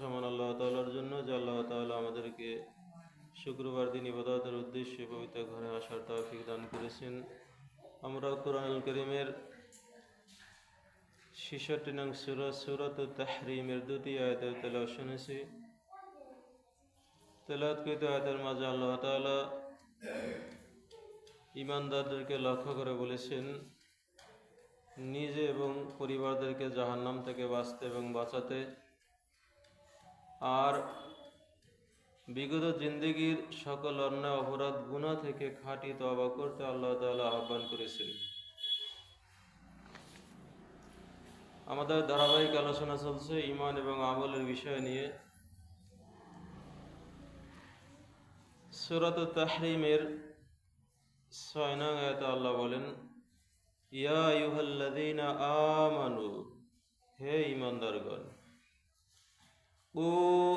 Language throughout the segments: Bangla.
সমান আল্লাহ তাআলার জন্য, যে আল্লাহ তাআলা আমাদেরকে শুক্রবার দিন ইবাদতের উদ্দেশ্যে পবিত্র ঘরে আসার তৌফিক দান করেছেন। আমরা কোরআনুল করিমের ছেষট্টি নং সুরত সুরত তাহরিমের দুটি আয়াতের তেলাও শুনেছি। তেলাৎকৃত আয়াতের মাঝে আল্লাহ তাআলা ইমানদারদেরকে লক্ষ্য করে বলেছেন, নিজে এবং পরিবারদেরকে জাহান্নাম থেকে বাঁচতে এবং বাঁচাতে আর বিগত জিন্দগির সকল অন্যায়, অপরাধ গুণা থেকে খাঁটি তবা করতে আল্লাহ তাআলা আহ্বান করেছেন। আমাদের ধারাবাহিক আলোচনা চলছে ইমান এবং আমলের বিষয় নিয়ে। সুরাত তাহরিমের ছয় নং আল্লাহ বলেন, ইয়া আইয়ুহাল্লাযীনা আমানু, হে ঈমানদারগণ ও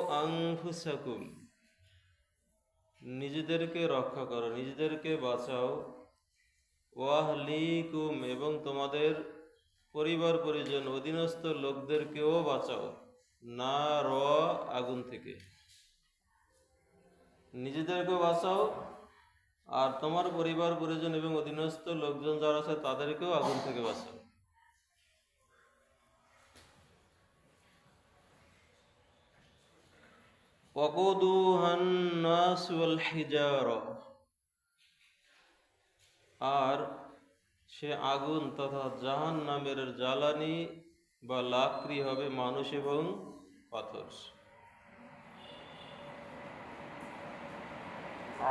আনফুসাকুম নিজেদেরকে রক্ষা করো, নিজেদেরকে বাঁচাও। ওয়াহলিকুম, এবং তোমাদের পরিবার পরিজন, অধীনস্থ লোকদেরকেও বাঁচাও। না র আগুন থেকে। নিজেদেরকেও বাঁচাও, আর তোমার পরিবার পরিজন এবং অধীনস্থ লোকজন যারা আছে, তাদেরকেও আগুন থেকে বাঁচাও। وقودوها الناس والحجارة আর সে আগুন তথা জাহান নামের জ্বালানি বা লাকড়ি হবে মানুষ এবং পাথর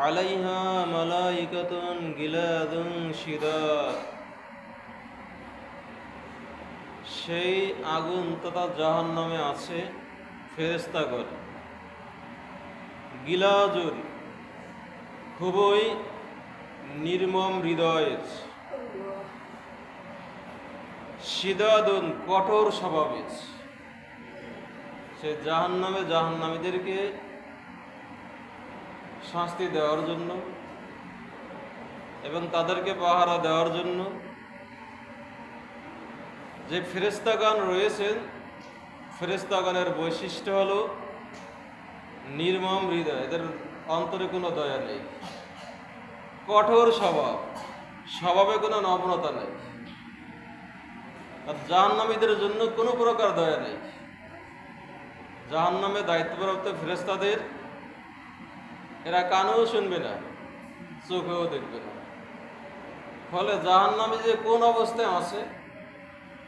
আলাইহা মালাইকাতুন গিলাদুন শিদাদ সেই আগুন তথা জাহান নামে আছে ফেরেস্তাগণ গিলাজুন খুবই নির্মম হৃদয়ের সিদাদুন কঠোর স্বভাবের। সে জাহান নামে জাহান্নামীদেরকে শাস্তি দেওয়ার জন্য এবং তাদেরকে পাহারা দেওয়ার জন্য যে ফেরেস্তাগান রয়েছেন ফেরেস্তাগানের বৈশিষ্ট্য হলো নির্মম হৃদয়, এদের অন্তরে কোনো দয়া নেই। কঠোর স্বভাব, স্বভাবে কোনো নম্রতা নেই। আর জাহান্নামীদের জন্য কোনো প্রকার দয়া নেই। জাহান্নামে দায়িত্বপ্রাপ্ত ফেরেস্তাদের এরা কানেও শুনবে না, চোখেও দেখবে না। ফলে জাহান্নামী যে কোন অবস্থায় আছে,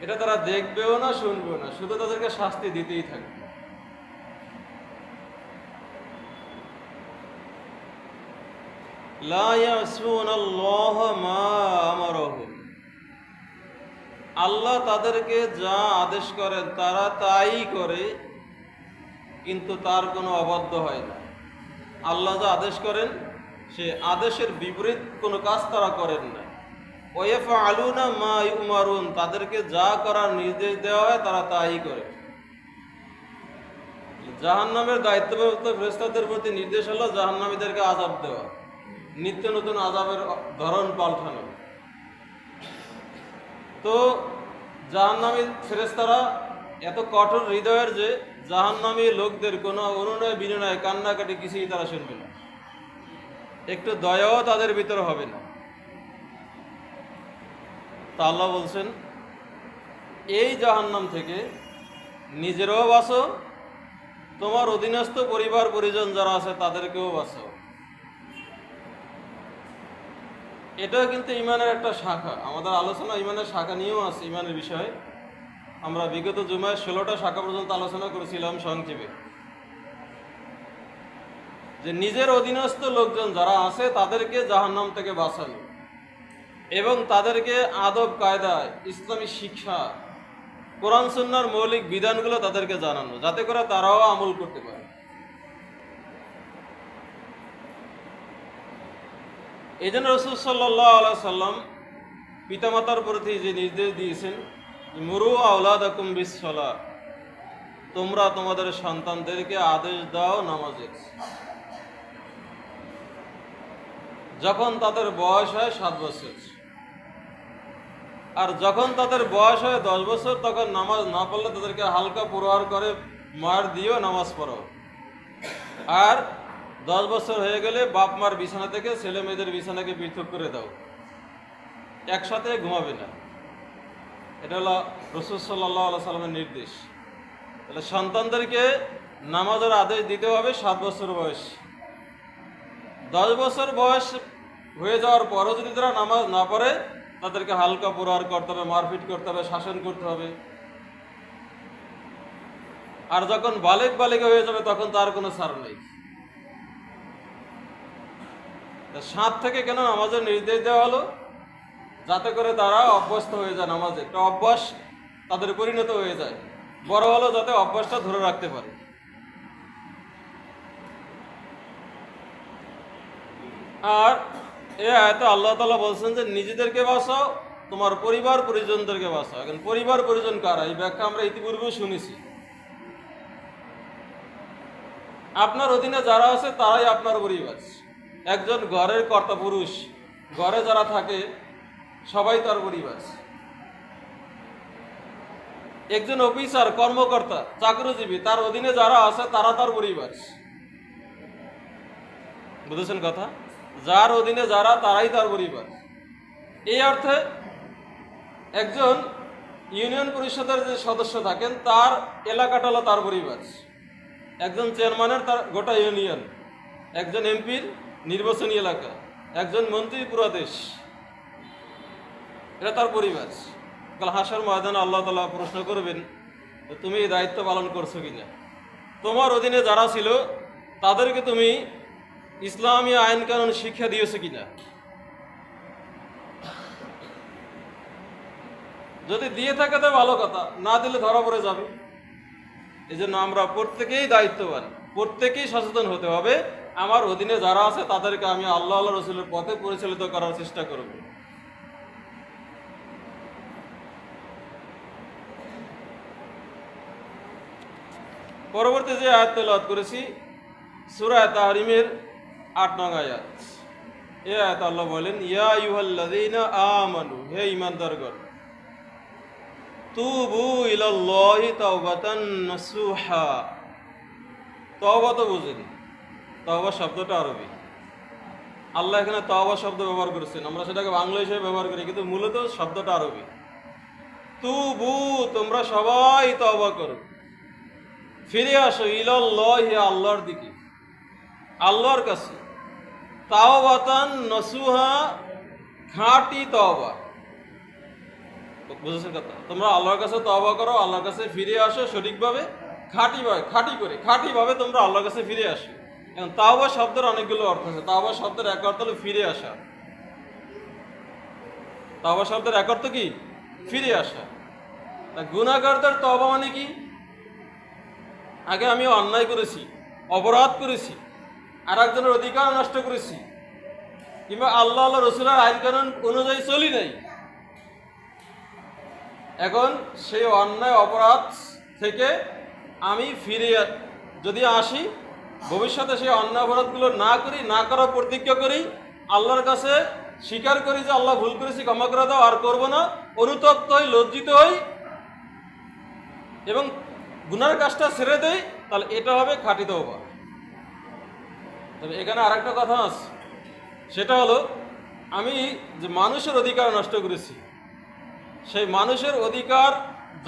এটা তারা দেখবেও না, শুনবেও না, শুধু তাদেরকে শাস্তি দিতেই থাকবে। লা আল্লাহ মা আমারহুম আল্লাহ তাদেরকে যা আদেশ করেন তারা তাই করে, কিন্তু তার কোনো অবাধ্য হয় না। আল্লাহ যা আদেশ করেন, সে আদেশের বিপরীত কোনো কাজ তারা করেন না। ওয়েফ আলুনা মা ইউমারুন, তাদেরকে যা করার নির্দেশ দেওয়া হয় তারা তাই করে। জাহান্নামের দায়িত্বপ্রাপ্ত ফেরেস্তাদের প্রতি নির্দেশ হলো জাহান্নামীদেরকে আজাব দেওয়া। নিত্য নতুন আজাবের ধরন পাল্টানো। তো জাহান্নামী ফেরেস্তারা এত কঠোর হৃদয়ের যে জাহান্নামী লোকদের কোনো অনুনয় বিনয় কান্নাকাটি কিছুই তারা শুনবে না। একটু দয়াও তাদের ভিতরে হবে না। তা আল্লাহ বলছেন, এই জাহান্নাম থেকে নিজেরাও বাঁচো, তোমার অধীনস্থ পরিবার পরিজন যারা আছে তাদেরকেও বাঁচো এটাও কিন্তু ইমানের একটা শাখা। আমাদের আলোচনা ইমানের শাখা নিয়েও আছে ইমানের বিষয়ে। আমরা বিগত জুমায় ষোলোটা শাখা পর্যন্ত আলোচনা করেছিলাম সংক্ষেপে। যে নিজের অধীনস্থ লোকজন যারা আছে, তাদেরকে জাহান্নাম থেকে বাঁচানো এবং তাদেরকে আদব, কায়দা, ইসলামী শিক্ষা, কোরআন, সুন্নার মৌলিক বিধানগুলো তাদেরকে জানানো, যাতে করে তারাও আমল করতে পারে। এই জন্য রসুল সাল্লাহ সাল্লাম পিতামাতার প্রতি যে নির্দেশ দিয়েছেন মুরু আউলাদ আকুম বিশ্বলা তোমরা তোমাদের সন্তানদেরকে আদেশ দাও নামাজের। যখন তাদের বয়স হয় সাত বছর, আর যখন তাদের বয়স হয় দশ বছর, তখন নামাজ না পড়লে তাদেরকে হালকা পুরোহার করে মার দিও নামাজ পড়ো আর দশ বছর হয়ে গেলে বাপ মার বিছানা থেকে ছেলে মেয়েদের বিছানাকে পৃথক করে দাও। একসাথে ঘুমাবে না। এটা হলো রসুল সাল্লাহ সাল্লামের নির্দেশ। তাহলে সন্তানদেরকে নামাজের আদেশ দিতে হবে সাত বছর বয়স। দশ বছর বয়স হয়ে যাওয়ার পরও যদি তারা নামাজ না পড়ে, তাদেরকে হালকা প্রহার করতে হবে, মারপিট করতে হবে, শাসন করতে হবে। আর যখন বালেক বালিকা হয়ে যাবে, তখন তার কোনো ছাড় নেই। সাত থেকে কেন নামাজের নির্দেশ দেওয়া হলো? যাতে করে তারা অভ্যস্ত হয়ে যায় নামাজে। একটা অভ্যাস তাদের পরিণত হয়ে যায়। বড় হলো যাতে অভ্যাসটা ধরে রাখতে পারে। আর এ আয়তে আল্লাহ তালা বলছেন যে, নিজেদেরকে বাঁচাও, তোমার পরিবার পরিজনদেরকে বাঁচাও। এখন পরিবার পরিজন কারা? এই ব্যাখ্যা আমরা ইতিপূর্বেও শুনেছি। আপনার অধীনে যারা আছে, তারাই আপনার পরিবার। একজন ঘরের কর্তা পুরুষ, ঘরে যারা থাকে, সবাই তার পরিবার একজন অফিসার, কর্মকর্তা, চাকরিজীবী, তার অধীনে যারা আছে, তারা তার পরিবার বুঝেছেন কথা? যার অধীনে যারা, তারাই তার পরিবার এই অর্থে একজন ইউনিয়ন পরিষদের যে সদস্য থাকেন, তার এলাকাটা হলো তার পরিবার একজন চেয়ারম্যানের তার গোটা ইউনিয়ন, একজন এমপির নির্বাচনী এলাকা, একজন মন্ত্রী পুরা দেশ এটা তার পরিবার। কাল হাসার ময়দানে আল্লাহ তালা প্রশ্ন করবেন তুমি এই দায়িত্ব পালন করছ কিনা? তোমার অধীনে যারা ছিল, তাদেরকে তুমি ইসলামী আইন কানুন শিক্ষা দিয়েছ কিনা? যদি দিয়ে থাকে তো ভালো কথা, না দিলে ধরা পড়ে যাবে। এই জন্য আমরা প্রত্যেকেই দায়িত্ববান, প্রত্যেকেই সচেতন হতে হবে। আমার অধীনে যারা আছে, তাদেরকে আমি আল্লাহ আল্লাহ রসুলের পথে পরিচালিত করার চেষ্টা করব। পরবর্তী যে আয়াত তেলাওয়াত করেছি, সূরা তাহরিমের আট নং আয়াত। এ আয়াত আল্লাহ বলেন, ইয়া ইউহাল্লাযীনা আমানু হে ঈমানদারগণ, তুবু ইলাল্লাহি তাওবাতান নাসুহা তওবা তো বুঝেন। তওবা শব্দটা আরবি। আল্লাহ এখানে তওবা শব্দ ব্যবহার করেছেন। আমরা সেটাকে বাংলা হিসেবে ব্যবহার করি, কিন্তু মূলত শব্দটা আরবি। তুবু, তোমরা সবাই তওবা করো। ফিরে আসো ইলাল্লাহি, আল্লাহর দিকে। আল্লাহর কাছে। তাওবাতান নসুহা, খাঁটি তওবা। বুঝেছেন কথা? তোমরা আল্লাহর কাছে তওবা করো, আল্লাহর কাছে ফিরে আসো সঠিকভাবে, খাঁটিভাবে, খাঁটি করে, খাঁটিভাবে তোমরা আল্লাহর কাছে ফিরে আসো। তাওবা শব্দের অনেকগুলো অর্থ আছে। তাওবা শব্দের এক অর্থ হলো ফিরে আসা। তাওবা শব্দের এক অর্থ কি? ফিরে আসা। তা গুণাগারদের তওবা মানে কি? আগে আমি অন্যায় করেছি, অপরাধ করেছি আর একজনের অধিকার নষ্ট করেছি, কিংবা আল্লাহ আল্লাহ রসুলের আইন কানুন অনুযায়ী চলি নাই। এখন সেই অন্যায়, অপরাধ থেকে আমি ফিরে যদি আসি ভবিষ্যতে সেই অন্যায় অপরাধগুলো না করি, না করার প্রতিজ্ঞা করি, আল্লাহর কাছে স্বীকার করি যে আল্লাহ ভুল করেছি, ক্ষমা করে দাও, আর করব না। অনুতপ্ত হই, লজ্জিত হই এবং গুনার কাজটা ছেড়ে দেই, তাহলে এটা হবে খাঁটি তওবা। তবে এখানে আরেকটা কথা আছে, সেটা হলো, আমি যে মানুষের অধিকার নষ্ট করেছি, সেই মানুষের অধিকার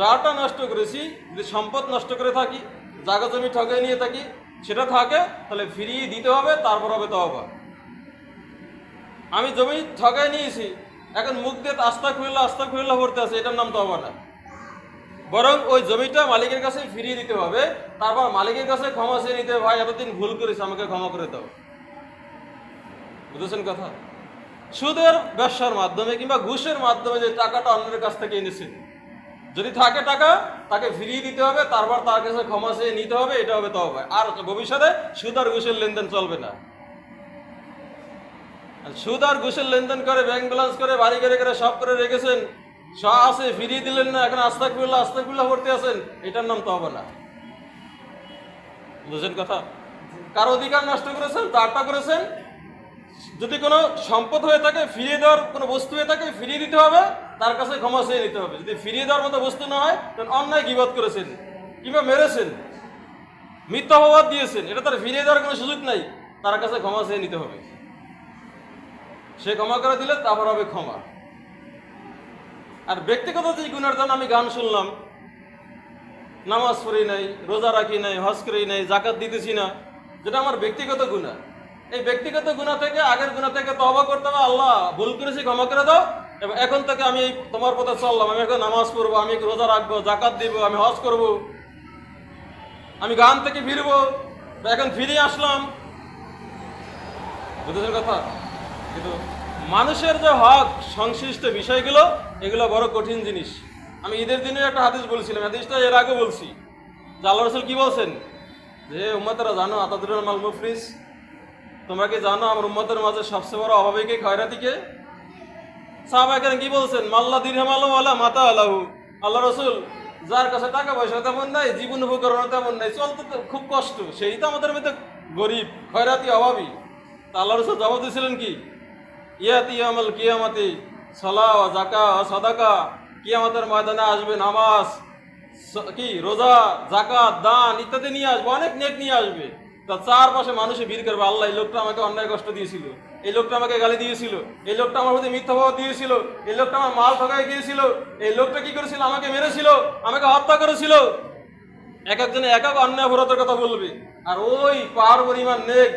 যাটা নষ্ট করেছি, যদি সম্পদ নষ্ট করে থাকি জায়গা জমি ঠকে নিয়ে থাকি সেটা থাকে, তাহলে ফিরিয়ে দিতে হবে, তারপর হবে তওবা। আমি জমি ঠকায় নিয়েছি, এখন মুখ দিয়ে আস্তা খুললা আস্তা খুললা পড়তে আছে, এটার নাম তওবা না। বরং ওই জমিটা মালিকের কাছে ফিরিয়ে দিতে হবে, তারপর মালিকের কাছে ক্ষমা চেয়ে নিতে ভাই, এতদিন ভুল করেছি, আমাকে ক্ষমা করে দাও। বুঝেছেন কথা? সুদের ব্যবসার মাধ্যমে কিংবা ঘুষের মাধ্যমে যে টাকাটা অন্যের কাছ থেকে এনেছেন যদি থাকে টাকা, তাকে ফিরিয়ে দিতে হবে, তারপর তার কাছে ক্ষমা চেয়ে নিতে হবে, এটা হবে তো হবে আর ভবিষ্যতে সুদ আর ঘুষের লেনদেন চলবে না। সুদ আর ঘুষের লেনদেন করে ব্যাংক ব্যালেন্স করে, বাড়ি করে করে সব করে রেখেছেন সব আছে ফিরিয়ে দিলেন না, এখন আস্তা করলে আস্তা করলে ভর্তি আছেন, এটার নাম তো হবে না। বুঝেন কথা? কার অধিকার নষ্ট করেছেন, তারটা করেছেন যদি কোনো সম্পদ হয়ে থাকে, ফিরিয়ে দেওয়ার কোনো বস্তু হয়ে থাকে, ফিরিয়ে দিতে হবে, তার কাছে ক্ষমা চেয়ে নিতে হবে। যদি ফিরিয়ে দেওয়ার মতো বস্তু না হয় তখন অন্যায় গিবত করেছেন? কিংবা মেরেছেন? মিথ্যা অপবাদ দিয়েছেন? এটা তার ফিরিয়ে দেওয়ার কোনো সুযোগ নাই, তার কাছে ক্ষমা চেয়ে নিতে হবে। সে ক্ষমা করে দিলে তারপর হবে ক্ষমা। আর ব্যক্তিগত যে গুণের জন্য আমি গান শুনলাম, নামাজ পড়ি নাই, রোজা রাখি নাই, হজ করি নাই, জাকাত দিতেছি না, যেটা আমার ব্যক্তিগত গুণা। এই ব্যক্তিগত গুণা থেকে, আগের গুণা থেকে তবা করতে হবে, আল্লাহ ভুল করেছি, ক্ষমা করে দাও। এবং এখন থেকে আমি তোমার পথে চললাম, আমি এখন নামাজ পড়ব, আমি রোজা রাখব জাকাত দিব, আমি হজ করব। আমি গান থেকে ফিরবো এখন ফিরে আসলাম। বুঝেছেন কথা? কিন্তু মানুষের যে হক, সংশ্লিষ্ট বিষয়গুলো, এগুলো বড় কঠিন জিনিস। আমি ঈদের দিনে একটা হাদিস বলছিলাম, হাদিসটা এর আগে বলছি। যে আল্লাহ রসুল কি বলছেন? যে উম্মতেরা জানো, আতাদুর মাল মুফরিস তোমরা কি জানো, আমার উম্মতের মাঝে সবচেয়ে বড় অভাবীকে খয়রাতিকে? সাহাবাকেন কি বলছেন? মাল্লা দিরহাম আলম আল্লাহ মাতা আল্লাহু আল্লাহ রসুল, যার কাছে টাকা পয়সা তেমন নাই, জীবন উপকরণ তেমন নাই, চলতে খুব কষ্ট। সেই তো আমাদের মধ্যে গরিব, খয়রাতি, অভাবী। তা আল্লাহ রসুল জবাব দিয়েছিলেন কি? ইয়াতি আমল কিয়ামাতি সলা জাকা সদাকা। কিয়ামতের ময়দানে আসবে নামাজ কি, রোজা জাকাত দান ইত্যাদি নিয়ে আসবে, অনেক নেক নিয়ে আসবে। তা চারপাশে মানুষে ভিড় করবে, আল্লাহ, এই লোকটা আমাকে অন্যায় কষ্ট দিয়েছিল। এই লোকটা আমাকে গালি দিয়েছিল। এই লোকটা আমার প্রতি মিথ্যা ভাব দিয়েছিল। এই লোকটা আমার মাল ঠকাই গিয়েছিল। এই লোকটা কি করেছিল? আমাকে মেরেছিল, আমাকে হত্যা করেছিল। এক একজনে এক এক অন্যায় অপরাধের কথা বলবে। আর ওই পাহাড় পরিমাণ নেক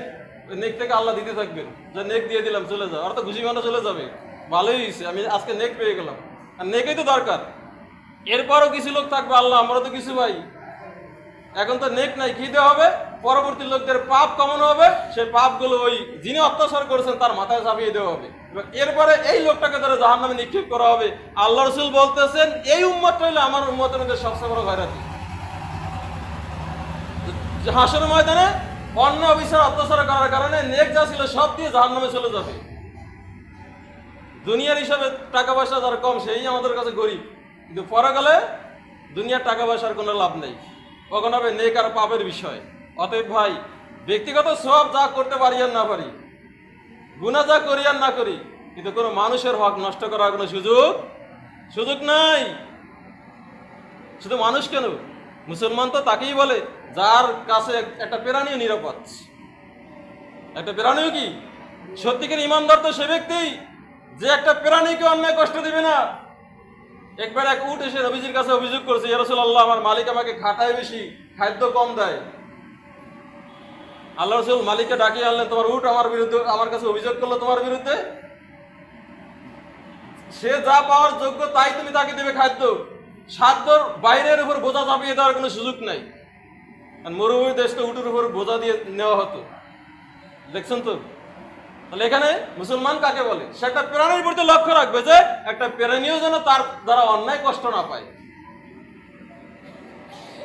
নেক থেকে আল্লাহ দিতে থাকবেন। যে নেক দিয়ে দিলাম, চলে যাও। তো খুশি মানে চলে যাবে। ভালোই হয়েছে আমি আজকে নেক পেয়ে গেলাম। আর নেকেই তো দরকার। এরপরও কিছু লোক থাকবে, আল্লাহ আমরা তো কিছু ভাই। এখন তো নেক নাই দেওয়া হবে? পরবর্তী লোকদের পাপ কমানো হবে, সেই পাপগুলো ওই যিনি অত্যাচার করেছেন তার মাথায় চাপিয়ে দেওয়া হবে। এবং এরপরে এই লোকটাকে ধরে জাহান নামে নিক্ষেপ করা হবে। আল্লাহ রসুল বলতেছেন, এই উম্মতটা হইলে আমার উম্মতের মধ্যে সবচেয়ে বড় ঘরাতি হাসর ময়দানে অন্য অফিসার অত্যাচার করার কারণে নেক যা ছিল সব দিয়ে জাহান নামে চলে যাবে। দুনিয়ার হিসাবে টাকা পয়সা যার কম, সেই আমাদের কাছে গরিব। কিন্তু পরে গেলে দুনিয়ার টাকা পয়সার কোনো লাভ নেই। কখন হবে? নেক আর পাপের বিষয়। অতএব ভাই, ব্যক্তিগত সব যা করতে পারি আর না পারি গুণা যা করি আর না করি, কিন্তু কোনো মানুষের হক নষ্ট করার কোনো সুযোগ সুযোগ নাই। শুধু মানুষ কেন? মুসলমান তো তাকেই বলে, যার কাছে একটা প্রাণীও নিরাপদ। একটা প্রাণীও কি? সত্যিকার ইমানদার তো সে ব্যক্তি, যে একটা প্রাণীকে অন্যায় কষ্ট দিবে না। একবার এক উট এসে নবীজির কাছে অভিযোগ করছে ইয়ারসুল আল্লাহ আমার মালিক আমাকে খাটায় বেশি খাদ্য কম দেয়। আল্লাহ রসুল মালিককে ডাকিয়ে আনলেন, তোমার উট আমার বিরুদ্ধে, আমার কাছে অভিযোগ করল তোমার বিরুদ্ধে? সে যা পাওয়ার যোগ্য তাই তুমি তাকে দেবে খাদ্য। সাধ্যর বাইরের উপর বোঝা চাপিয়ে দেওয়ার কোনো সুযোগ নাই। মরুভূমি দেশ তো উটের উপর বোঝা দিয়ে নেওয়া হতো। দেখছেন তো? তাহলে এখানে মুসলমান কাকে বলে? সে একটা প্রাণীর প্রতি লক্ষ্য রাখবে যে একটা প্রাণীও যেন তার দ্বারা অন্যায় কষ্ট না পায়।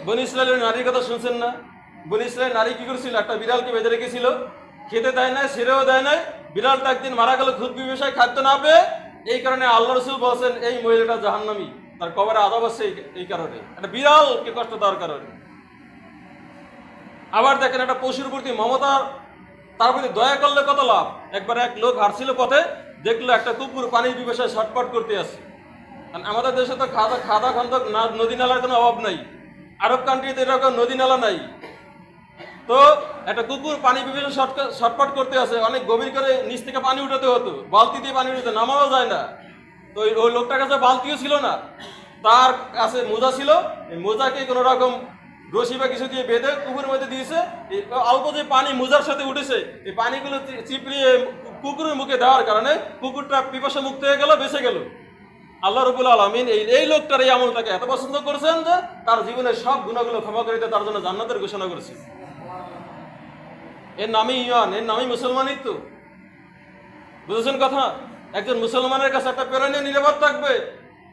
বনি ইসরায়েলের নারীর কথা শুনছেন না? বনি নারী কি করেছিল? একটা বিড়ালকে বেঁধে রেখেছিল। খেতে দেয় নাই ছেড়েও দেয় নাই। বিড়ালটা একদিন মারা গেল, খুদ বিবেশায় খাদ্য না পেয়ে। এই কারণে আল্লাহ রসুল বলছেন, এই মহিলাটা জাহান্নামী। তার কবরে আদাব আছে এই- কারণে। একটা বিড়ালকে কষ্ট দেওয়ার কারণে। আবার দেখেন একটা পশুর প্রতি মমতা, তার প্রতি দয়া করলে কত লাভ? একবার এক লোক হারছিল পথে, দেখল একটা কুকুর পানির বিবেশায় ছটপট করতে আসে কারণ আমাদের দেশে তো খাদা খাদা খন্দক না নদী নালার কোনো অভাব নাই। আরব কান্ট্রিতে এরকম নদী নালা নাই। তো একটা কুকুর পানি বিবেশে ছটপট করতে আছে অনেক গভীর করে নিচ থেকে পানি উঠাতে হতো, বালতি দিয়ে পানি উঠাতে নামানো যায় না। তো ওই- লোকটার কাছে বালতিও ছিল না, তার কাছে মোজা ছিল, এই মোজাকে কোনো রকম রশি বা কিছু দিয়ে বেঁধে কুকুরের মধ্যে দিয়েছে। অল্প যে পানি মোজার সাথে উঠেছে, এই পানিগুলো চিপড়িয়ে কুকুরের মুখে দেওয়ার কারণে কুকুরটা পিপাসা মুক্ত হয়ে গেল, বেঁচে গেল। আল্লাহ রবুল আলমিন এই এই লোকটার এই আমলটাকে এত পছন্দ করেছেন যে তার জীবনের সব গুণাগুলো ক্ষমা করে দিয়ে তার জন্য জান্নাতের ঘোষণা করেছে। এর নামই ইমান এর নামই মুসলমানিত্ব বুঝেছেন কথা? একজন মুসলমানের কাছে একটা প্রেরণীয় নিরাপদ থাকবে,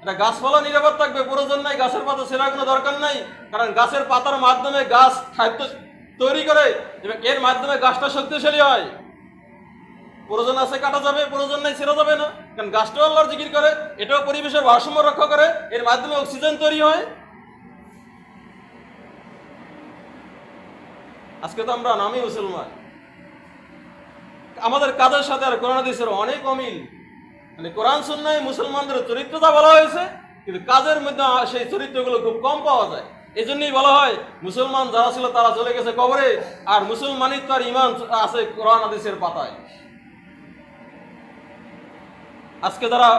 একটা গাছপালা নিরাপদ থাকবে, প্রয়োজন নাই, গাছের পাতা সেরা কোনো দরকার নাই, কারণ গাছের পাতার মাধ্যমে গাছ খাদ্য তৈরি করে এবং এর মাধ্যমে গাছটা শক্তিশালী হয়। প্রয়োজন আছে, কাটা যাবে, প্রয়োজন নাই, ছেড়ে যাবে না। কারণ গাছটাও আল্লাহর জিকির করে, এটাও পরিবেশের ভারসাম্য রক্ষা করে, এর মাধ্যমে অক্সিজেন তৈরি হয়। আজকে তো আমরা নামই মুসলমান। আমাদের কাজের সাথে আর কোরআন হাদিসের অনেক অমিল। মানে কোরআন সুন্নায় মুসলমানদের চরিত্রটা বলা হয়েছে, কিন্তু কাজের মধ্যে সেই চরিত্রগুলো খুব কম পাওয়া যায়। এই জন্যই বলা হয়, মুসলমান যারা ছিল তারা চলে গেছে কবরে, আর মুসলমানই তার ইমান আছে কোরআন হাদিসের পাতায়। আজকে যারা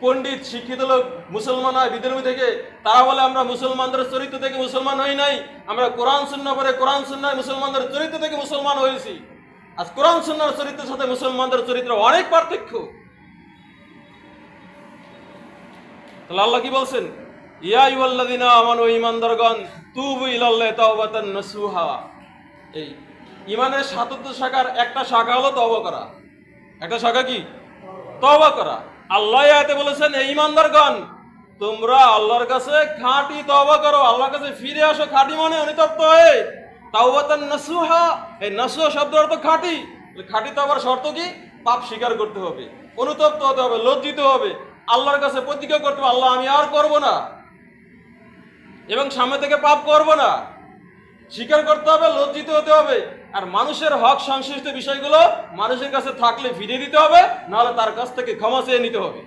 পণ্ডিত, শিক্ষিত লোক, মুসলমান হয় বিধর্মী থেকে তারা বলে আমরা মুসলমানদের চরিত্র থেকে মুসলমান হই নাই। আমরা কোরআন শূন্য পরে কোরআন শূন্যায় মুসলমানদের চরিত্র থেকে মুসলমান হয়েছি। আজ কোরআন শূন্যার চরিত্রের সাথে মুসলমানদের চরিত্র অনেক পার্থক্য। তাহলে আল্লাহ কি বলছেন? ইয়া ইউল্লাদিনা আমানু ঈমানদারগণ তুবু ইলাল্লাহি তাওবাতান নাসুহা। এই ইমানের সাতত্য শাখার একটা শাখা হলো তওবা করা। একটা শাখা কি? তওবা করা। আল্লাহ আয়াতে বলেছেন এই ইমানদারগণ, তোমরা আল্লাহর কাছে খাঁটি তওবা করো। আল্লাহর কাছে ফিরে আসো। খাঁটি মানে অনুতপ্ত হয়ে। তাওবাতান নাসুহা। এই নাসুহা শব্দ অর্থ খাঁটি। খাঁটি তওবার শর্ত কি? পাপ স্বীকার করতে হবে। অনুতপ্ত হতে হবে, লজ্জিত হবে। আল্লাহর কাছে প্রতিজ্ঞা করতে হবে, আল্লাহ, আমি আর করব না। এবং সামনে থেকে পাপ করব না। স্বীকার করতে হবে, লজ্জিত হতে হবে। আর মানুষের হক সংশ্লিষ্ট বিষয়গুলো মানুষের কাছে থাকলে ফিরিয়ে দিতে হবে, নাহলে তার কাছ থেকে ক্ষমা চেয়ে নিতে হবে।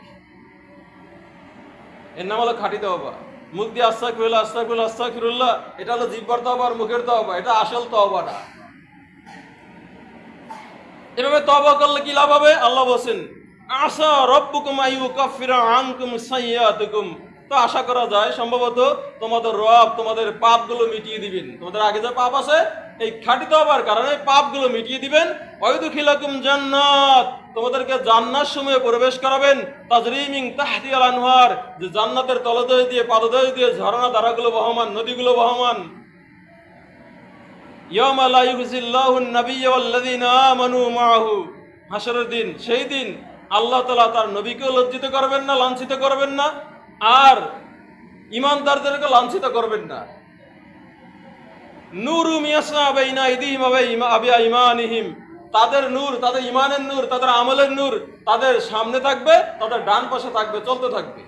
এর নাম হলো খাঁটি তহবা মুখ দিয়ে আস্তাকফিরুল্লাহ আস্তাকফিরুল্লাহ আস্তাকফিরুল্লাহ এটা হলো জিব্বার তহবা আর মুখের তহবা এটা আসল তহবা না। এভাবে তহবা করলে কি লাভ হবে? আল্লাহ বলছেন, আশা রব্বুকুম আইয়ু কাফিরা আনকুম সাইয়াতুকুম তো আশা করা যায়, সম্ভবত তোমাদের রব তোমাদের পাপগুলো মিটিয়ে দিবেন। তোমাদের আগে যে পাপ আছে এই খাঁটি তওবার কারণে পাপগুলো মিটিয়ে দিবেন। জান্নাত। তোমাদেরকে জান্নাত সময়ে প্রবেশ করাবেন। তাজরিমিং তাহতিয়াল আনহার। যে জান্নাতের তলদেশ দিয়ে, পাদদেশ দিয়ে ঝর্ণা ধারাগুলো বহমান, নদীগুলো বহমান। ইয়ামা লা ইউজিল্লাহু ওয়াল্লাযীনা আমানু দিন, সেই দিন আল্লাহ তার নবীকেও লজ্জিত করবেন না, লাঞ্ছিত করবেন না। আর ইমানদারদেরকে লাঞ্ছিত করবেন না। ইমানিহিম। তাদের নূর, তাদের ইমানের নূর, তাদের আমলের নূর, তাদের সামনে থাকবে, তাদের ডান পাশে থাকবে, চলতে থাকবে।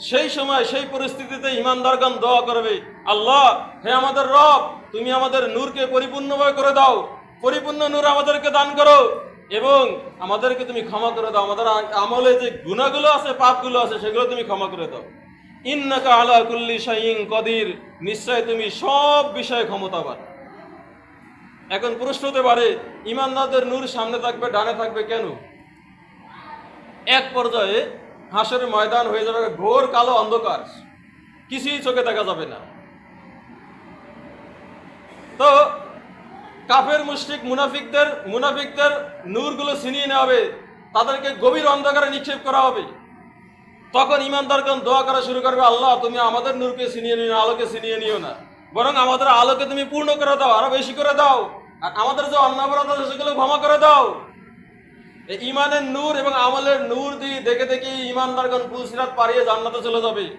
সেই সময় সেই পরিস্থিতিতে ইমানদারগণ দোয়া করবে, আল্লাহ, হে আমাদের রব, তুমি আমাদের নূরকে পরিপূর্ণভাবে করে দাও। পরিপূর্ণ নূর আমাদেরকে দান করো। এবং আমাদেরকে তুমি ক্ষমা করে দাও। আমাদের আমলে যে গুণাগুলো আছে, পাপগুলো আছে, সেগুলো তুমি ক্ষমা করে দাও। ইন্নাকা আলা কুল্লি শাইইন কদির। নিশ্চয় তুমি সব বিষয়ে ক্ষমতাবান। এখন প্রশ্ন হতে পারে, ইমানদারদের নূর সামনে থাকবে, ডানে থাকবে কেন? এক পর্যায়ে হাঁসের ময়দান হয়ে যাবে ঘোর কালো অন্ধকার। কিছুই চোখে দেখা যাবে না। তো কাফের, মুশরিক, মুনাফিকদের মুনাফিকদের নূরগুলো ছিনিয়ে নেওয়া হবে। তাদেরকে গভীর অন্ধকারে নিক্ষেপ করা হবে। তখন ইমানদারগণ দোয়া করা শুরু করবে, আল্লাহ, তুমি আমাদের নূরকে ছিনিয়ে নিও না, আলোকে ছিনিয়ে নিও না। বরং আমাদের আলোকে তুমি পূর্ণ করে দাও, আরও বেশি করে দাও। আর আমাদের যে অন্নাবরত আছে, সেগুলো ক্ষমা করে দাও। ইমানের নূর এবং আমলের নূর দিয়ে দেখে দেখে ইমানদারগণ পুলসিরাত পারিয়ে জান্নাতে চলে যাবে।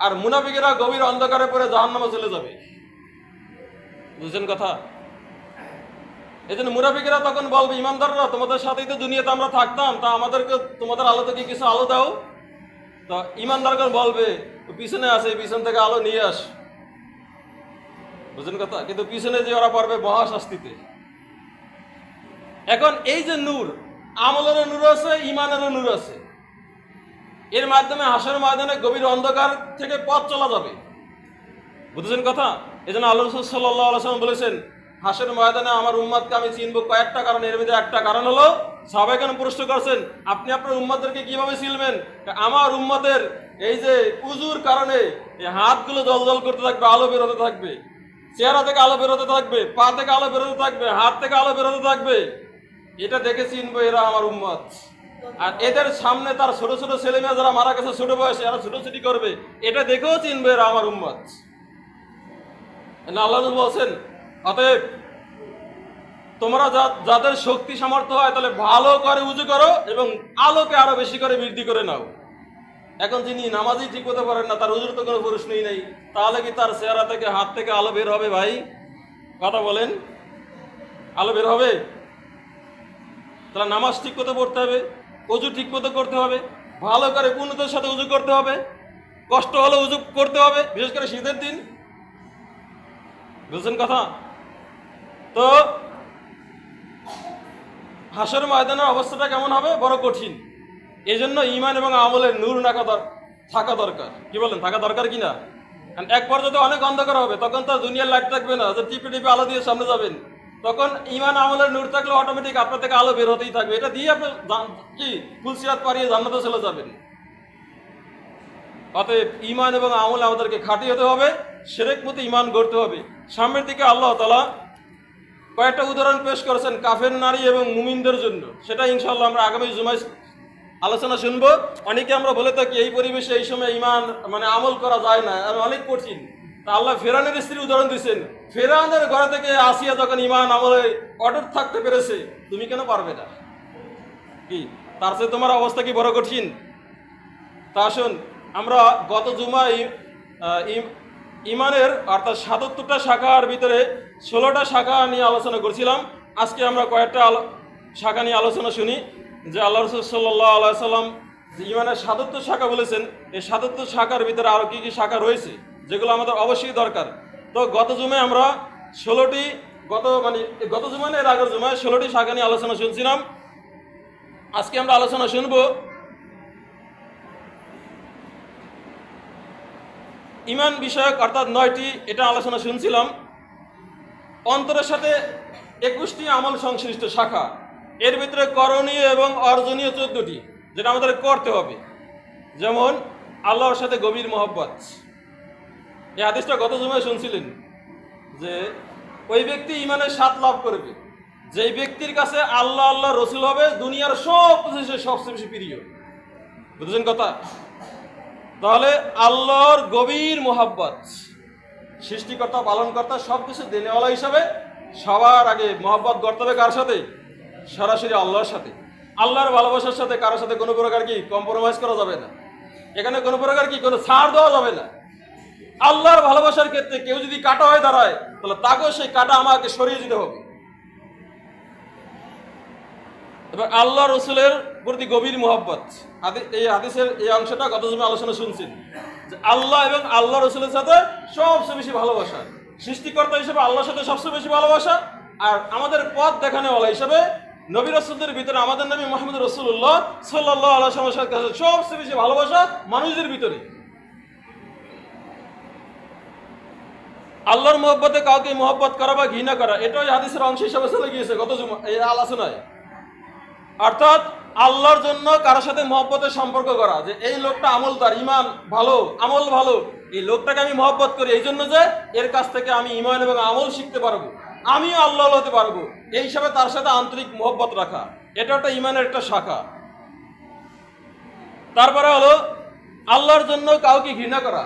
আর মুনাফিকেরা গভীর অন্ধকারে পড়ে জাহান্নামে চলে যাবে। বুঝছেন কথা? এই জন্য মুনাফিকেরা তখন বলবে, ইমানদাররা, তোমাদের সাথেই তো দুনিয়াতে আমরা থাকতাম, তা আমাদেরকে, তোমাদের আলো থেকে কিছু আলো দাও। তো ইমানদারগণ বলবে, পিছনে আছে পিছন থেকে আলো নিয়ে আস। বুঝলেন কথা? কিন্তু পিছনে যে ওরা পারবে মহাশাস্তিতে। এখন এই যে নূর, আমলেরও নূর আছে ইমানেরও নূর আছে। এর মাধ্যমে হাসের ময়দানে গভীর অন্ধকার থেকে পথ চলা যাবে। বুঝেছেন কথা? এই জন্য আল্লাহ সাল্লাহ আলসালাম বলেছেন হাসের ময়দানে আমার উম্মাদকে আমি চিনব কয়েকটা কারণ। এর মধ্যে একটা কারণ হলো, সবাই কেন প্রশ্ন করছেন? আপনি আপনার উম্মাদেরকে কীভাবে চিনবেন? আমার উম্মাদের এই যে উজুর কারণে এই হাতগুলো জল জল করতে থাকবে, আলো বেরোতে থাকবে। চেহারা থেকে আলো বেরোতে থাকবে, পা থেকে আলো বেরোতে থাকবে, হাত থেকে আলো বেরোতে থাকবে। এটা দেখে চিনবো এরা আমার উম্মত আর এদের সামনে তার ছোট ছোট ছেলে মেয়ে যারা মারা গেছে, ছোট বয়সে এরা ছুটোছুটি করবে। এটা দেখেও চিনবে এরা আমার উম্মত না আল্লাহ বলছেন অতএব তোমরা যাদের শক্তি সামর্থ্য হয় তাহলে ভালো করে উজু করো এবং আলোকে আরও বেশি করে বৃদ্ধি করে নাও। এখন যিনি নামাজই ঠিক হতে পারেন না, তার উজুর তো কোনো প্রশ্নই নেই তাহলে কি তার চেহারা থেকে হাত থেকে আলো বের হবে ভাই? কথা বলেন। আলো বের হবে? তাহলে নামাজ ঠিক মতো পড়তে হবে অজু ঠিক মতো করতে হবে, ভালো করে পূর্ণতার সাথে উজু করতে হবে, কষ্ট হলে উজু করতে হবে, বিশেষ করে শীতের দিন। বুঝছেন কথা? তো হাসর ময়দানের অবস্থাটা কেমন হবে? বড় কঠিন। এই জন্য ইমান এবং আমলের নূর নাকা থাকা দরকার। কি বলেন? থাকা দরকার কি না কারণ এক পর্যায়ে তো অনেক অন্ধকার হবে, তখন তো দুনিয়ার লাইট থাকবে না। যে টিপে টিপে আলো দিয়ে সামনে যাবেন। তখন ইমান আমলের নূর থাকলে অটোমেটিক আপনার থেকে আলো বের হতেই থাকবে। এটা দিয়ে আপনি কি? ফুলসিরাত পারিয়ে জান্নাতে চলে যাবেন। অতএব ইমান এবং আমল আমাদেরকে খাঁটি হতে হবে, সেরেক মতো ইমান গড়তে হবে। সামনের দিকে আল্লাহ তালা কয়েকটা উদাহরণ পেশ করেছেন কাফের নারী এবং মুমিনদের জন্য। সেটা ইনশাল্লাহ আমরা আগামী জুমায় আলোচনা শুনব। অনেকে আমরা বলে থাকি, এই পরিবেশে এই সময় ইমান মানে আমল করা যায় না। আর অনেক কঠিন। তা আল্লাহ ফেরানের স্ত্রী উদাহরণ দিচ্ছেন ফেরানের ঘরে থেকে আসিয়া যখন ইমান আমলে অটুট থাকতে পেরেছে, তুমি কেন পারবে না? কি? তার চেয়ে তোমার অবস্থা কি বড় কঠিন? তা আসুন আমরা গত জুমায় ইমানের অর্থাৎ সাতাত্তরটা শাখার ভিতরে ষোলোটা শাখা নিয়ে আলোচনা করছিলাম। আজকে আমরা কয়েকটা শাখা নিয়ে আলোচনা শুনি, যে আল্লাহ রসুল সাল্লাহ আল্লাহ সাল্লাম যে ইমানের সাতাত্তর শাখা বলেছেন, এই সাতাত্তর শাখার ভিতরে আরও কী কী শাখা রয়েছে, যেগুলো আমাদের অবশ্যই দরকার। তো গত জুমে আমরা ষোলোটি গত মানে গত জুমায় না, এর আগের জুমায় ষোলোটি শাখা নিয়ে আলোচনা শুনছিলাম। আজকে আমরা আলোচনা শুনব ইমান বিষয়ক অর্থাৎ নয়টি, এটা আলোচনা শুনছিলাম। অন্তরের সাথে একুশটি আমল সংশ্লিষ্ট শাখা। এর ভিতরে করণীয় এবং অর্জনীয় চোদ্দটি, যেটা আমাদের করতে হবে। যেমন, আল্লাহর সাথে গভীর মহব্বত। এই হাদিসটা গত সময় শুনছিলেন যে, ওই ব্যক্তি ইমানের স্বাদ লাভ করবে। যেই ব্যক্তির কাছে আল্লাহ আল্লাহ রসুল হবে, দুনিয়ার সব কিছু সবচেয়ে বেশি প্রিয়। বুঝেছেন কথা? তাহলে আল্লাহর গভীর মোহাব্বত, সৃষ্টিকর্তা, পালনকর্তা সব কিছু দেনেওয়ালা হিসাবে সবার আগে মোহাব্বত করতে হবে কার সাথে? সরাসরি আল্লাহর সাথে। আল্লাহর ভালোবাসার সাথে কারোর সাথে কোনো প্রকার কি কম্প্রোমাইজ করা যাবে না? এখানে কোনো প্রকার কি কোনো ছাড় দেওয়া যাবে না। আল্লাহর ভালোবাসার ক্ষেত্রে কেউ যদি কাটা হয়ে দাঁড়ায়, তাহলে তাকেও সেই কাটা আমাকে সরিয়ে দিতে হবে। এবার আল্লাহ রসুলের প্রতি গভীর মোহাব্বত। এই হাদিসের এই অংশটা গত সময় আলোচনা শুনছেন। যে আল্লাহ এবং আল্লাহ রসুলের সাথে সবচেয়ে বেশি ভালোবাসা। সৃষ্টিকর্তা হিসেবে আল্লাহর সাথে সবচেয়ে বেশি ভালোবাসা। আর আমাদের পথ দেখানেওয়ালা হিসেবে নবী রসুলদের ভিতরে আমাদের নবী মোহাম্মদ রসুল্লাহ সাল্লাহ আল্লাহ সাল্লামের কাছে সবচেয়ে বেশি ভালোবাসা মানুষদের ভিতরে। আল্লাহর মোহব্বতে কাউকে মোহব্বত করা বা ঘৃণা করা এটাই হাদিসের অংশ হিসাবে চলে গিয়েছে গত এই আলোচনায়। অর্থাৎ আল্লাহর জন্য কারোর সাথে মহব্বতের সম্পর্ক করা, যে এই লোকটা আমল তার ইমান ভালো, আমল ভালো, এই লোকটাকে আমি মহব্বত করি, এই জন্য যে এর কাছ থেকে আমি ইমান এবং আমল শিখতে পারব, আমিও আল্লাহ হতে পারব, এই হিসাবে তার সাথে আন্তরিক মহব্বত রাখা, এটা একটা ইমানের একটা শাখা। তারপরে হলো, আল্লাহর জন্য কাউকে ঘৃণা করা।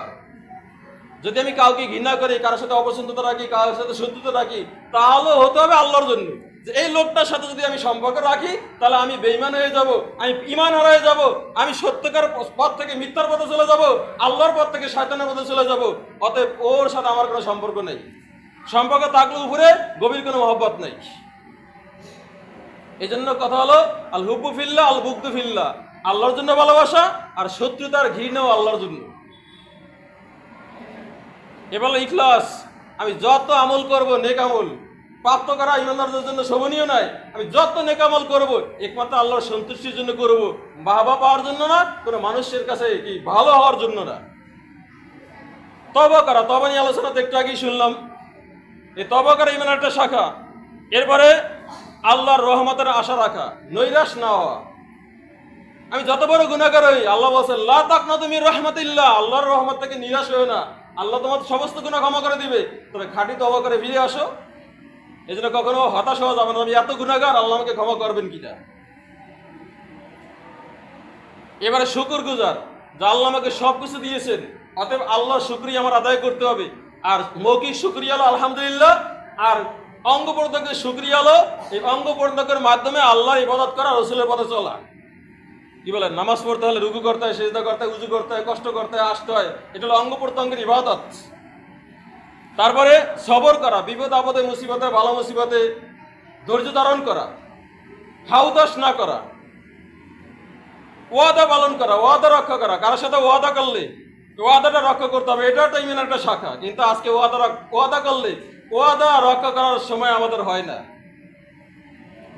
যদি আমি কাউকে ঘৃণা করি, কারোর সাথে অপছন্দতা রাখি, কারোর সাথে শত্রুতা রাখি, তাহলে হতে হবে আল্লাহর জন্য। যে এই লোকটার সাথে যদি আমি সম্পর্ক রাখি, তাহলে আমি বেইমান হয়ে যাব, আমি ইমান হারায় যাব, আমি সত্যকার পথ থেকে মিথ্যার পথে চলে যাব, আল্লাহর পথ থেকে শয়তানের পথে চলে যাব, অতএব ওর সাথে আমার কোনো সম্পর্ক নেই। সম্পর্ক থাকলে উপরে গভীর কোনো মহব্বত নেই। এই জন্য কথা হলো আল হুব্বু ফিল্লা আল বুকদু ফিল্লা। আল্লাহর জন্য ভালোবাসা আর শত্রুতার ঘৃণাও আল্লাহর জন্য। এবার ইখলাস, আমি যত আমল করব, নেক আমল প্রাপ্ত করা ইমানদারদের জন্য শোভনীয় নয়। আমি যত নেকামল করব, একমাত্র আল্লাহর সন্তুষ্টির জন্য করব। বাবা পাওয়ার জন্য না, কোনো মানুষের কাছে কি ভালো হওয়ার জন্য না। তবা করা তবা নিয়ে আলোচনা তো একটু আগেই শুনলাম। এই তবা করা ইমান একটা শাখা। এরপরে আল্লাহর রহমতের আশা রাখা, নৈরাশ না হওয়া। আমি যত বড় গুণাগার হই, আল্লাহ বলছেন, লা তাক না তুমি রহমতিল্লাহ। আল্লাহর রহমত থেকে নিরাশ হয়েও না। আল্লাহ তোমার সমস্ত গুণা ক্ষমা করে দিবে। তবে খাঁটি তবা করে ফিরে আসো। এই জন্য কখনো হতাশ হওয়া যাবে না। আমি এত গুণাগার, আল্লাহ আমাকে ক্ষমা করবেন কিনা এবারে শুকুর গুজার যা আল্লাহ আমাকে সব কিছু দিয়েছেন, অতএব আল্লাহর শুক্রিয়া আমার আদায় করতে হবে। আর মৌখিক শুক্রিয়া হলো আলহামদুলিল্লাহ, আর অঙ্গ প্রত্যঙ্গের শুক্রিয়া হলো এই অঙ্গ প্রত্যঙ্গের মাধ্যমে আল্লাহ ইবাদত করা, রসুলের পথে চলা। কি বলে নামাজ পড়তে হলে রুগু করতে হয়, সেজদা করতে হয়, উজু করতে হয়, কষ্ট করতে হয়, আসতে হয়, এটা হলো অঙ্গ প্রত্যঙ্গের ইবাদত। তারপরে সবর করা, বিপদ, আপদে, মুসিবতে, ভালো মুসিবতে ধৈর্য ধারণ করা, হাউদাস না করা, ওয়াদা পালন করা, ওয়াদা রক্ষা করা, কারোর সাথে ওয়াদা করলে ওয়াদাটা রক্ষা করতে হবে এটা একটা ইমেন একটা শাখা, কিন্তু আজকে ওয়াদা ওয়াদা করলে ওয়াদা রক্ষা করার সময় আমাদের হয় না।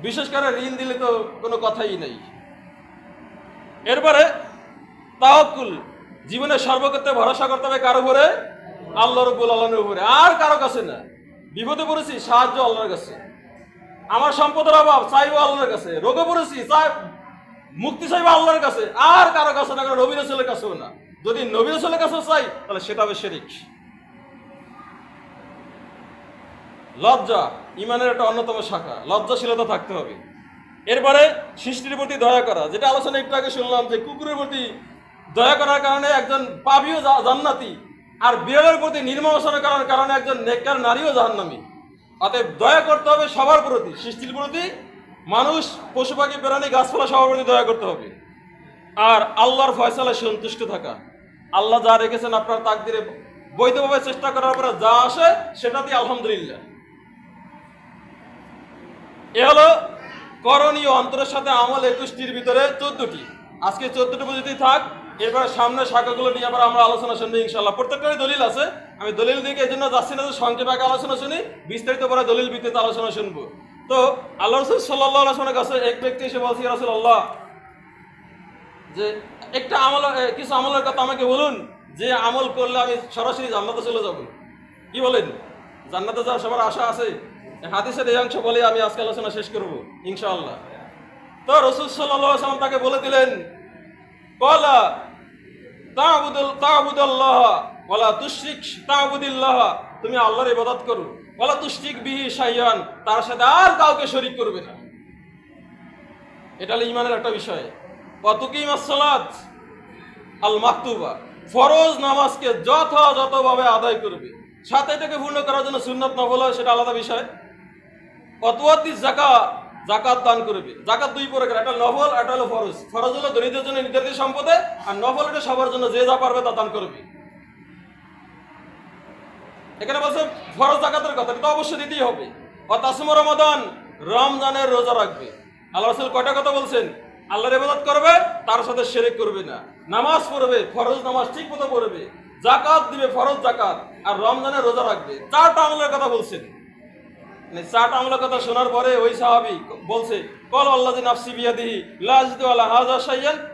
বিশেষ করে ঋণ দিলে তো কোনো কথাই নেই। এরপরে তাহকুল জীবনে সর্বক্ষেত্রে ভরসা করতে হবে কার উপরে। আল্লাহ রব্বুল আলমের উপরে। আর কারও কাছে না। বিপদে পড়েছি, সাহায্য আল্লাহর কাছে। আমার সম্পদের অভাব, চাইব আল্লাহর কাছে। রোগে পড়েছি, চাই মুক্তি চাইব আল্লাহর কাছে। আর কারও কাছে না, কারও নবী রসুলের কাছেও না। যদি নবী রসুলের কাছেও চাই, তাহলে সেটা হবে শেরিক। লজ্জা, ইমানের একটা অন্যতম শাখা। লজ্জাশীলতা থাকতে হবে। এরপরে সৃষ্টির প্রতি দয়া করা। যেটা আলোচনা একটু আগে শুনলাম যে কুকুরের প্রতি দয়া করার কারণে একজন পাবিও জান্নাতি। আর বিড়ালের প্রতি নির্মমসনের করার কারণে একজন নেককার নারীও জাহান্নামী। অতএব দয়া করতে হবে সবার প্রতি, সৃষ্টির প্রতি, মানুষ, পশু পাখি, প্রাণী, গাছপালা সবার প্রতি দয়া করতে হবে। আর আল্লাহর ফয়সালায় সন্তুষ্ট থাকা। আল্লাহ যা রেখেছেন আপনার তাক তাকদিরে বৈধভাবে চেষ্টা করার পরে যা আসে, সেটা দিয়ে আলহামদুলিল্লাহ। এ হলো করণীয় অন্তরের সাথে আমল একুশটির ভিতরে চোদ্দটি। আজকে চোদ্দটি পদ্ধতি থাক। এরপরে সামনে শাখাগুলো নিয়ে আবার আমরা আলোচনা শুনব ইনশাল্লাহ প্রত্যেকটারই দলিল আছে। আমি দলিল দিকে এই জন্য যাচ্ছি না যে সংক্ষেপে আগে আলোচনা শুনি, বিস্তারিত পরে দলিল ভিত্তিতে আলোচনা শুনব। তো আল্লাহ রসুল সাল্লাহ আলোচনার কাছে এক ব্যক্তি এসে বলছি রাসুল আল্লাহ যে একটা আমল কিছু আমলের কথা আমাকে বলুন। যে আমল করলে আমি সরাসরি জান্নাতে চলে যাব। কি বলেন? জান্নাতে যাওয়ার সবার আশা আছে? হাদিসের এই অংশ বলে আমি আজকে আলোচনা শেষ করব, ইনশাআল্লাহ। তো রসুল সাল্লাহ সাল্লাম তাকে বলে দিলেন, কলা তুমি আল্লাহর ইবাদত করো। ওয়ালা তুশরিক বিহি শাইয়ান তার সাথে আর কাউকে শরীক করবে না। এটা ইমানের একটা বিষয়। কতকিম সালাত আল মাকতুবা ফরজ নামাজকে যথাযথভাবে আদায় করবে। সাথে এটাকে পূর্ণ করার জন্য সুন্নত নফল হয়, সেটা আলাদা বিষয়। অতওয়াতি জাকা জাকাত দান করবে। জাকাত দুই প্রকার, একটা নফল, একটা হলো ফরজ। ফরজ হলো দরিদ্রের জন্য নির্ধারিত সম্পদে, আর নফল এটা সবার জন্য যে যা পারবে তা দান করবে। এখানে বলছে ফরজ জাকাতের কথা, এটা অবশ্যই দিতেই হবে। অতাসমা রমাদান রমজানের রোজা রাখবে। আল্লাহ রাসূল কয়টা কথা বলছেন? আল্লাহর ইবাদত করবে, তার সাথে শিরক করবে না। নামাজ পড়বে, ফরজ নামাজ ঠিক মতো পড়বে। জাকাত দিবে, ফরজ জাকাত আর রমজানের রোজা রাখবে। চারটা আমলের কথা বলছেন। মানে চারটা আমলের কথা শোনার পরে ওই সাহাবি বলছে, কল আল্লাহ নাফসি বিয়াদিহি লাজিদু হাজা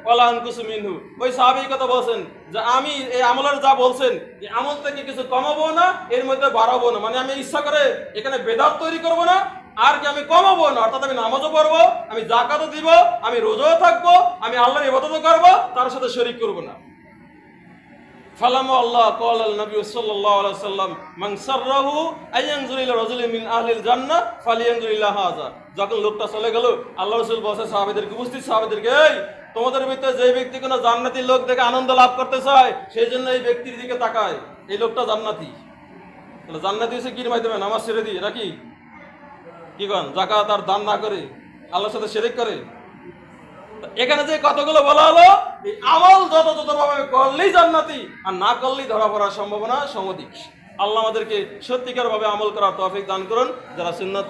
ওয়ালা আনকুসু মিনহু। ওই সাহাবি কথা বলছেন যে, আমি এই আমলের যা বলছেন আমল থেকে কিছু কমাবো না, এর মধ্যে বাড়াবো না। মানে আমি ইচ্ছা করে এখানে বেদাত তৈরি করব না, আর কি আমি কমাবো না। অর্থাৎ আমি নামাজও পড়ব, আমি জাকাতও দিব, আমি রোজাও থাকব, আমি আল্লাহর ইবাদতও করব, তার সাথে শরীক করব না। ফালাম আল্লাহ কল আল নবী সাল্লাল্লাহু আলাইহি সাল্লাম মান সাররাহু আয়ানজুর ইলা রাজুলিন মিন আহলিল জান্নাহ ফালিয়ানজুর ইলা হাযা। যখন লোকটা চলে গেল, আল্লাহ রাসূল বলছে, সাহাবীদেরকে উপস্থিত, সাহাবীদেরকে, এই, তোমাদের ভিতরে যে ব্যক্তি কোনো জান্নাতি লোক দেখে আনন্দ লাভ করতে চায়, সেই জন্য এই ব্যক্তির দিকে তাকায়। এই লোকটা জান্নাতি। তাহলে জান্নাতি হচ্ছে কির মাধ্যমে? নামাজ ছেড়ে দিয়ে, নাকি? কি কন? জাকাত আর দান না করে? আল্লাহর সাথে শিরক করে? এখানে যে কতগুলো বলা হলো আমল যত যত ভাবে করলেই জান্নাতি, আর না করলেই ধরা পড়ার সম্ভাবনা সমধিক। আল্লাহ আমাদেরকে সত্যিকার ভাবে আমল করার তফিক দান করুন। যারা সুন্নত